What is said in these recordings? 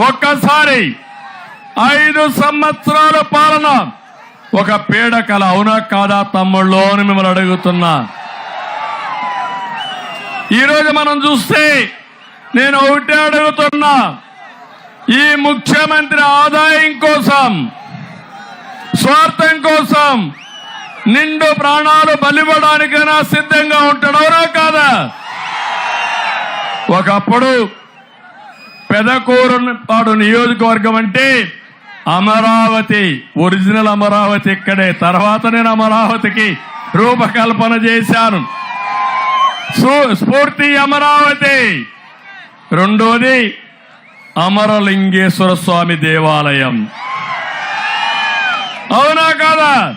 ఒక్కసారి ఐదు సంవత్సరాల పాలన. ఒక పీడకల అవునా కాదా తమ్ముళ్ళు అని మిమ్మల్ని అడుగుతున్నా. ఈరోజు మనం చూస్తే నేను ఒకటే అడుగుతున్నా. ఈ ముఖ్యమంత్రి ఆదాయం కోసం స్వార్థం కోసం నిండు ప్రాణాలు బలివ్వడానికైనా సిద్ధంగా ఉంటాడు అవునా కాదా? ఒకప్పుడు పెదకూరుపాడు నియోజకవర్గం అంటే అమరావతి ఒరిజినల్ అమరావతి ఇక్కడే. తర్వాత నేను అమరావతికి రూపకల్పన చేశాను. స్ఫూర్తి అమరావతి. రెండోది అమరలింగేశ్వర స్వామి దేవాలయం. అవునా కాదా?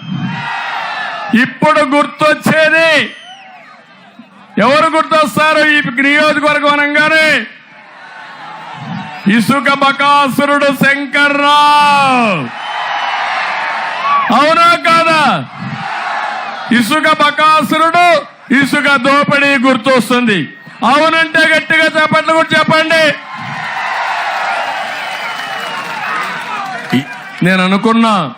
ఇప్పుడు గుర్తొచ్చేది. ఎవరు గుర్తొస్తారు ఈ నియోజకవర్గం అనగానే ఇసుక బకాసురుడు శంకర్రావు అవునా కాదా? ఇసుక బకాసురుడు ఇసుక దోపిడీ గుర్తొస్తుంది. అవునంటే గట్టిగా చెప్పట్లు కూడా చెప్పండి. నేను అనుకున్నా.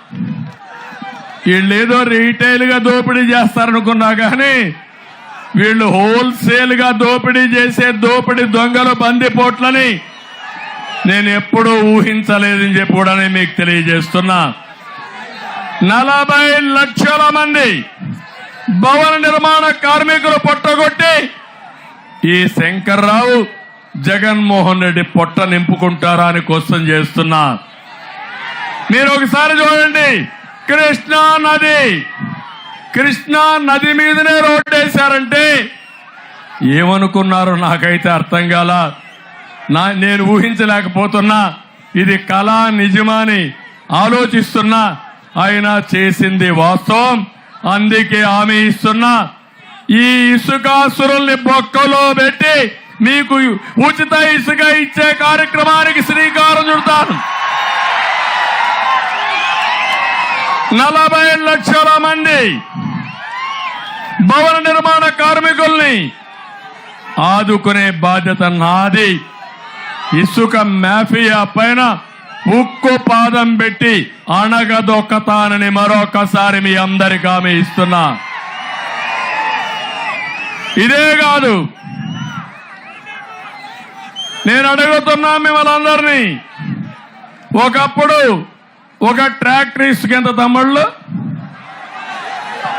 వీళ్ళు ఏదో రీటైల్గా దోపిడీ చేస్తారనుకున్నా కానీ వీళ్ళు హోల్సేల్గా దోపిడీ చేసే దోపిడీ దొంగలు బందిపోట్లని నేను ఎప్పుడూ ఊహించలేదని చెప్పి కూడా నేను మీకు తెలియజేస్తున్నా. నలభై లక్షల మంది భవన నిర్మాణ కార్మికులు పొట్టగొట్టి ఈ శంకర్రావు జగన్మోహన్ రెడ్డి పొట్ట నింపుకుంటారా అని క్వశ్చన్ చేస్తున్నా. మీరు ఒకసారి చూడండి. కృష్ణా నది. కృష్ణా నది మీదనే రోడ్డు వేశారంటే ఏమనుకున్నారు నాకైతే అర్థం కాలా. నా నేను ఊహించలేకపోతున్నా. ఇది కళ నిజమాని ఆలోచిస్తున్నా. అయినా చేసింది వాస్తవం. అందుకే హామీ ఇస్తున్నా. ఈ ఇసుకాసురుల్ని బొక్కలో పెట్టి మీకు ఉచిత ఇసుక ఇచ్చే కార్యక్రమానికి శ్రీకారం చుడతాను. నలభై లక్షల మంది భవన నిర్మాణ కార్మికుల్ని ఆదుకునే బాధ్యత నాది. ఇసుక మాఫియా పైన ఉక్కు పాదం పెట్టి అణగదొక్కతానని మరొకసారి మీ అందరికి ఆమె ఇస్తున్నా. ఇదే కాదు. నేను అడుగుతున్నా మిమ్మల్ని అందరినీ. ఒకప్పుడు ఒక ట్రాక్టర్ కింద తమ్ముళ్ళు?